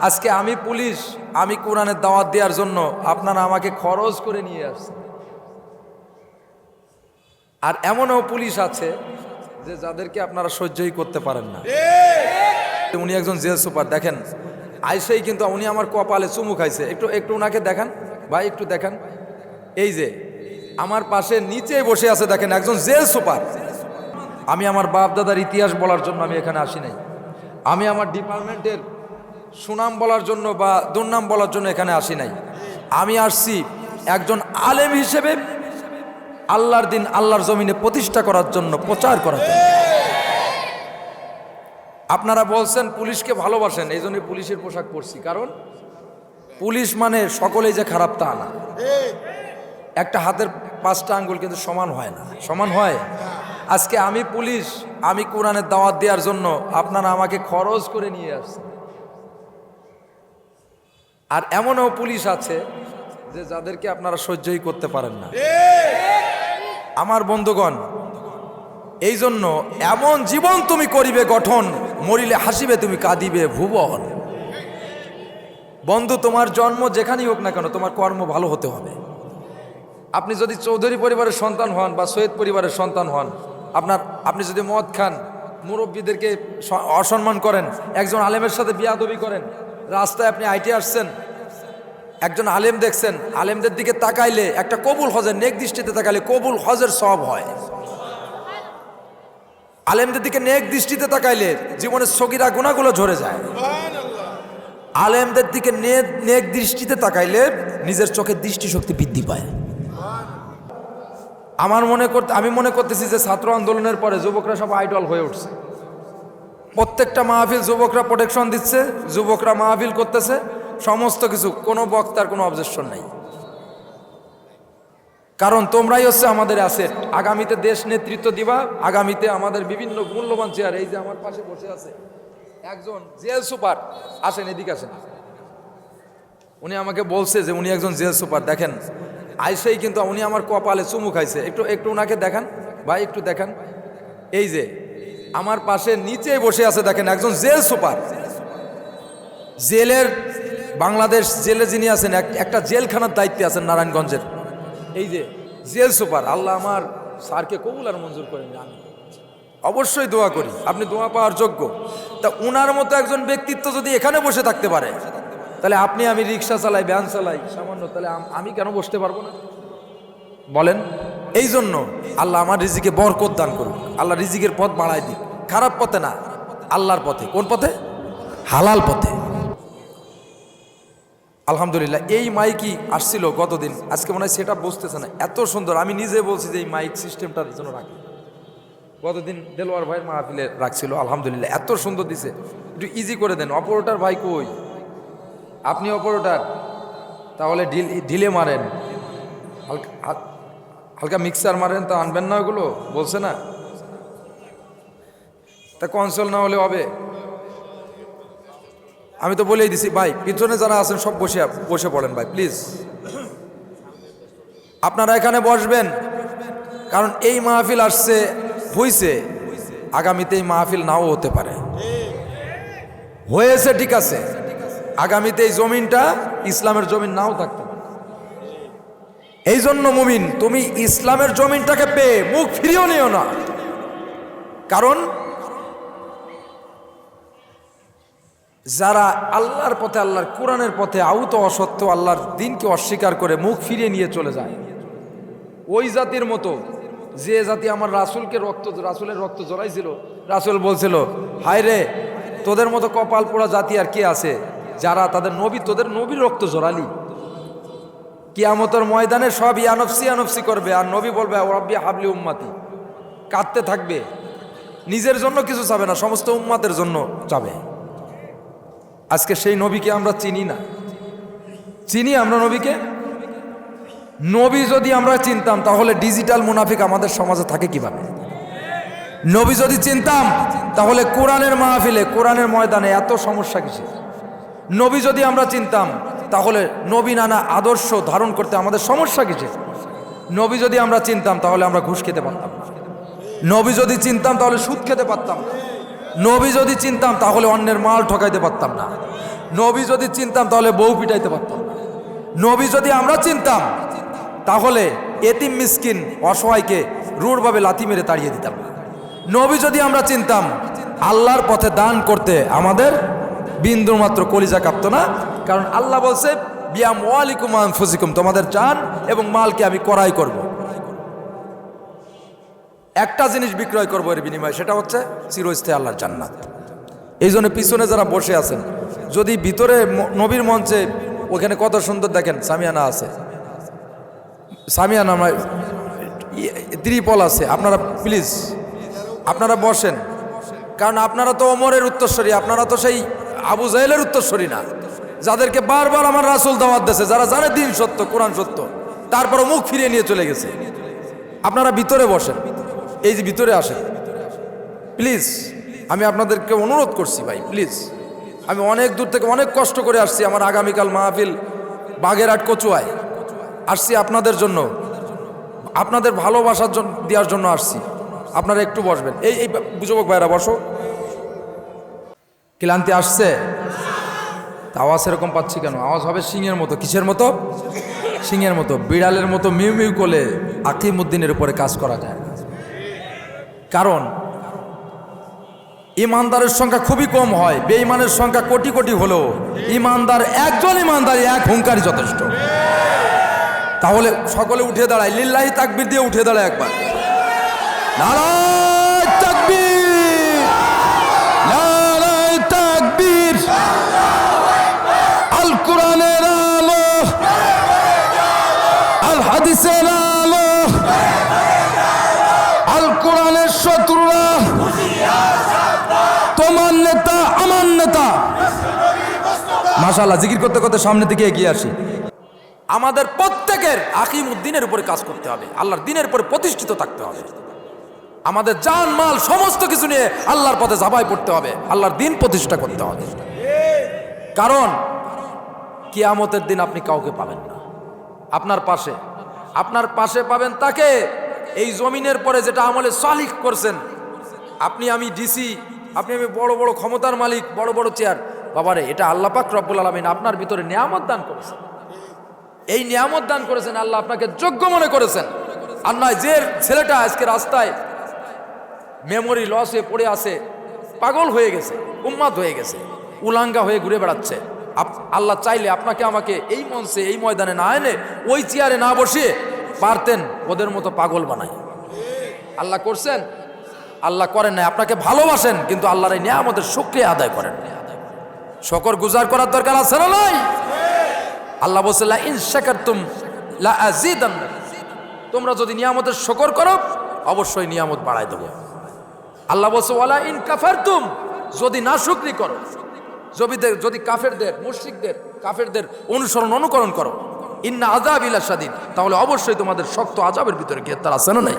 আজকে আমি পুলিশ, আমি কোরআনের দাওয়াত দেওয়ার জন্য আপনারা আমাকে খরচ করে নিয়ে আসছেন। আর এমনও পুলিশ আছে যে যাদেরকে আপনারা সহ্যই করতে পারেন না। উনি একজন জেল সুপার, দেখেন। আইসেই কিন্তু উনি আমার কপালে চুমু খাইছে। একটু একটু ওনাকে দেখান। ভাই, একটু দেখান। এই যে, আমার পাশে নিচে বসে আছে, দেখেন, একজন জেল সুপার। আমি আমার বাপ দাদার ইতিহাস বলার জন্য আমি এখানে আসি নাই। আমি আমার ডিপার্টমেন্টের সুনাম বলার জন্য বা দুর্নাম বলার জন্য এখানে আসি নাই। আমি আসছি একজন আলেম হিসেবে আল্লাহর দিন আল্লাহর জমিনে প্রতিষ্ঠা করার জন্য, প্রচার করার জন্য। আপনারা বলছেন পুলিশকে ভালোবাসেন এই জন্য পুলিশের পোশাক পরছি। কারণ পুলিশ মানে সকলেই যে খারাপ তা না। একটা হাতের পাঁচটা আঙ্গুল কিন্তু সমান হয় না। সমান হয়? আজকে আমি পুলিশ, আমি কোরআনের দাওয়াত দেওয়ার জন্য আপনারা আমাকে খরচ করে নিয়ে আসছেন। আর এমনও পুলিশ আছে যে যাদেরকে আপনারা সহ্যই করতে পারেন না। আমার বন্ধুগণ, এই জন্য এমন জীবন তুমি করিবে, গঠন, মরিলে হাসিবে তুমি, কাঁদিবে ভুবন। বন্ধু, তোমার জন্ম যেখানেই হোক না কেন, তোমার কর্ম ভালো হতে হবে। আপনি যদি চৌধুরী পরিবারের সন্তান হন বা সৈয়দ পরিবারের সন্তান হন, আপনার, আপনি যদি মদ খান, মুরব্বীদেরকে অসম্মান করেন, একজন আলেমের সাথে বিয়াদবি করেন রাস্তায় আপনি আইটি আসছেন একজন আলেম দেখছেন আলেমদের দিকে তাকাইলে একটা কবুল হজের নেক দৃষ্টিতে তাকাইলে কবুল হজের সব হয়। আলেমদের দিকে নেক দৃষ্টিতে তাকাইলে জীবনের সগিরা গুণাগুলো ঝরে যায়। আলেমদের দিকে নেক দৃষ্টিতে তাকাইলে নিজের চোখের দৃষ্টিশক্তি বৃদ্ধি পায়। আমার মনে করতে আমি মনে করতেছি যে ছাত্র আন্দোলনের পরে যুবকরা সব আইডল হয়ে উঠছে। প্রত্যেকটা মাহফিল যুবকরা প্রোটেকশন দিচ্ছে, যুবকরা মাহফিল করতেছে, সমস্ত কিছু, কোনো বক্তার কোনো অবজেকশন নাই। কারণ তোমরাই হচ্ছে আমাদের অ্যাসেট আগামীতে দেশ নেতৃত্ব দিবা, আগামীতে আমাদের বিভিন্ন মূল্যবান চেয়ার এই যে আমার পাশে বসে আছে একজন জেল সুপার আসেন, এদিকে আসেন। উনি আমাকে বলছে যে উনি একজন জেল সুপার দেখেন, আইসেই কিন্তু উনি আমার কপালে চুমু খাইছে। একটু একটু ওনাকে দেখান, ভাই, একটু দেখান। এই যে আমার পাশে নিচে বসে আছে, দেখেন একজন জেল সুপার। জেলের বাংলাদেশ জেলে যিনি আছেন, এক- একটা জেলখানার দায়িত্বে আছেন নারায়ণগঞ্জের। এই যে জেল সুপার, আল্লাহ আমার স্যারকে কবুল আর মঞ্জুর করেন, আমি। অবশ্যই দোয়া করি, আপনি দোয়া পাওয়ার যোগ্য। তা উনার মতো একজন ব্যক্তিত্ব যদি এখানে বসে থাকতে পারে, তাহলে আপনি আমি রিক্সা চালাই, ভ্যান চালাই, সামান্য, তাহলে আমি কেন বসতে পারব না? বলেন। এই জন্য আল্লাহ আমার রিজিকে বরকত দান করুক। আল্লাহ রিজিকের পথ বাড়ায় দিক। খারাপ পথে না, আল্লাহর পথে। কোন পথে? হালাল পথে। আলহামদুলিল্লাহ, এই মাইকই আসছিল গতদিন। আজকে মনে হয় সেটা বুঝতেছে না। এত সুন্দর, আমি নিজে বলছি যে এই মাইক সিস্টেমটার জন্য রাখি। গতদিন দেলোয়ার ভাইয়ের মাহফিলে রাখছিল, আলহামদুলিল্লাহ। এত সুন্দর দিছে। একটু ইজি করে দেন। অপারেটার ভাই কই? আপনি অপারেটার? তাহলে ঢিল মারেন। হালকা হালকা মিক্সার মারেন, তা আনবেন না ওগুলো? বলছে না। তা কনসোল না হলে হবে। আমি তো বলেই দিছি, ভাই, পিছনে যারা আছেন সব বসে বসে পড়েন ভাই প্লিজ আপনারা এখানে বসবেন, কারণ এই মাহফিল আসছে, হইছে। আগামীতে এই মাহফিল নাও হতে পারে। হয়েছে, ঠিক আছে। আগামীতে এই জমিনটা, ইসলামের জমিন নাও থাকতে এই জন্য মুমিন, তুমি ইসলামের জমিনটাকে পেয়ে মুখ ফিরিয়েও নিও না। কারণ, যারা আল্লাহর পথে, আল্লাহর কোরআনের পথে আউত অসত্য, আল্লাহর দিনকে অস্বীকার করে মুখ ফিরিয়ে নিয়ে চলে যায়। ওই জাতির মতো, যে জাতি আমার রাসুলকে রক্ত, রাসুলের রক্ত জড়াইছিল রাসুল বলছিল, হায় রে, তোদের মতো কপাল পোড়া জাতি আর কে আছে, যারা তাদের নবী, তোদের নবীর রক্ত জড়ালি কিয়ামতের ময়দানে সব ইয়ানফসি ইয়ানফসি করবে। আর নবী বলবে রব্বি হাবলি উম্মাতি। কাঁদতে থাকবে। নিজের জন্য কিছু চাবে না, সমস্ত উম্মাতের জন্য চাবে। আজকে সেই নবীকে আমরা চিনি না। চিনি আমরা নবীকে? নবী যদি আমরা চিনতাম, তাহলে ডিজিটাল মুনাফিক আমাদের সমাজে থাকে কীভাবে? নবী যদি চিনতাম, তাহলে কোরআনের মাহফিলে, কোরআনের ময়দানে এত সমস্যা কিসের? নবী যদি আমরা চিনতাম তাহলে নবী নানা আদর্শ ধারণ করতে আমাদের সমস্যা কিসের নবী যদি আমরা চিনতাম, তাহলে আমরা ঘুষ খেতে পারতাম। নবী যদি চিনতাম, তাহলে সুদ খেতে পারতাম। নবী যদি চিনতাম, তাহলে অন্যের মাল ঠকাইতে পারতাম না। নবী যদি চিনতাম, তাহলে বউ পিটাইতে পারতাম নবী যদি আমরা চিনতাম, তাহলে এতিম মিসকিন অসহায়কে রূঢ়ভাবে লাথি মেরে তাড়িয়ে দিতাম। নবী যদি আমরা চিনতাম, আল্লাহর পথে দান করতে আমাদের বিন্দুর মাত্র কলিজা কাঁপতো না। কারণ আল্লাহ বলছে, বিয়াম ওয়ালিকুম আনফুসিকুম, তোমাদের চান এবং মালকে আমি করাই করব। একটা জিনিস বিক্রয় করব এর বিনিময়ে, সেটা হচ্ছে চিরস্থায়ী আল্লাহর জান্নাত। এই জন্য পিছনে যারা বসে আছেন, যদি ভিতরে নবীর মঞ্চে ওখানে কত সুন্দর দেখেন, সামিয়ানা আছে। সামিয়ানা আমার ত্রিপল আছে। আপনারা প্লিজ, আপনারা বসেন। কারণ আপনারা তো ওমরের উত্তরস্বরী, আপনারা তো সেই আবু জাহেলের উত্তরস্বরী না। যাদেরকে বারবার আমার রাসুল দাওয়াত দিয়েছে, যারা জানে দিন সত্য, কোরআন সত্য, তারপরও মুখ ফিরিয়ে নিয়ে চলে গেছে। আপনারা ভিতরে বসেন। এই যে ভিতরে আসেন। প্লিজ, আমি আপনাদেরকে অনুরোধ করছি ভাই, প্লিজ। আমি অনেক দূর থেকে অনেক কষ্ট করে আসছি আমার আগামীকাল মাহফিল বাগেরহাট কচুয়ায়। আসছি আপনাদের জন্য। আপনাদের ভালোবাসার জন্য দেওয়ার জন্য আসছি। আপনারা একটু বসবেন। এই এই যুবক ভাইরা, বসো। ক্লান্তি আসছে? আওয়াজ এরকম পাচ্ছি কেন? আওয়াজ হবে সিংয়ের মতো। কিসের মতো? সিংয়ের মতো। বিড়ালের মতো মিউ মিউ করে আকিমুদ্দিনের উপরে কাজ করা যায়। কারণ, ইমানদারের সংখ্যা খুবই কম হয়, বেঈমানের সংখ্যা কোটি কোটি হলেও ইমানদার একজন ইমানদারি এক হুঙ্কারই যথেষ্ট। তাহলে সকলে উঠে দাঁড়ায়, লিল্লাহি তাকবির দিয়ে উঠে দাঁড়ায় একবার। নারায় হাদিসের আলো। আল কোরআনের শত্রুরা, তোমার নেতা, আমার নেতা। মাশাল্লাহ জিকির করতে করতে সামনে দিকে এগিয়ে আসি। আমাদের প্রত্যেকের আকিম উদ্দিনের উপরে কাজ করতে হবে। আল্লাহর দিনের উপরে প্রতিষ্ঠিত থাকতে হবে। আমাদের জান, মাল, সমস্ত কিছু নিয়ে আল্লাহর পথে জাবাই পড়তে হবে। আল্লাহর দিন প্রতিষ্ঠা করতে হবে। কারণ, কিয়ামতের দিন আপনি কাউকে পাবেন না। আপনার পাশে আপনার পাশে পাবেন তাকে। এই জমিনের পরে যেটা আমলে সালিক করছেন, আপনি আমি ডিসি আপনি আমি বড় বড় ক্ষমতার মালিক, বড় বড় চেয়ার বাবারে, এটা আল্লাহ পাক রব্বুল আলমিন আপনার ভিতরে নিয়ামত দান করেছেন। এই নিয়ামত দান করেছেন, আল্লাহ আপনাকে যোগ্য মনে করেছেন। আর নয়, যে ছেলেটা আজকে রাস্তায় মেমোরি লস পড়ে আছে, পাগল হয়ে গেছে, উম্মাদ হয়ে গেছে, উলাঙ্গা হয়ে ঘুরে বেড়াচ্ছে। আল্লাহ চাইলে আপনাকে আমাকে এই মঞ্চে, এই ময়দানে না এনে ওই চেয়ারে না বসিয়ে পারতেন, ওদের মতো পাগল বানাই। আল্লাহ করছেন? আল্লাহ করেন না আপনাকে ভালোবাসেন, কিন্তু আল্লাহর এই নিয়ামতের শুক্রিয়া আদায় করেন। শকর গুজার করার দরকার আছে না নাই? আল্লাহ বলছে লা ইন শাকারতুম লা আযীদান্নাকুম। তোমরা যদি নিয়ামতের শকর করো, অবশ্যই নিয়ামত বাড়াই দেবো। আল্লাহ বলছে ওয়ালা ইন কাফারতুম। যদি না শুকরি করো দে- যদি কাফেরদের, মুশ্রিকদের, কাফেরদের অনুসরণ, অনুকরণ করো। ইন্না আজাব ইলাসাদিন তাহলে অবশ্যই তোমাদের শক্ত আজাবের ভিতরে গ্রেফতার আছে না নাই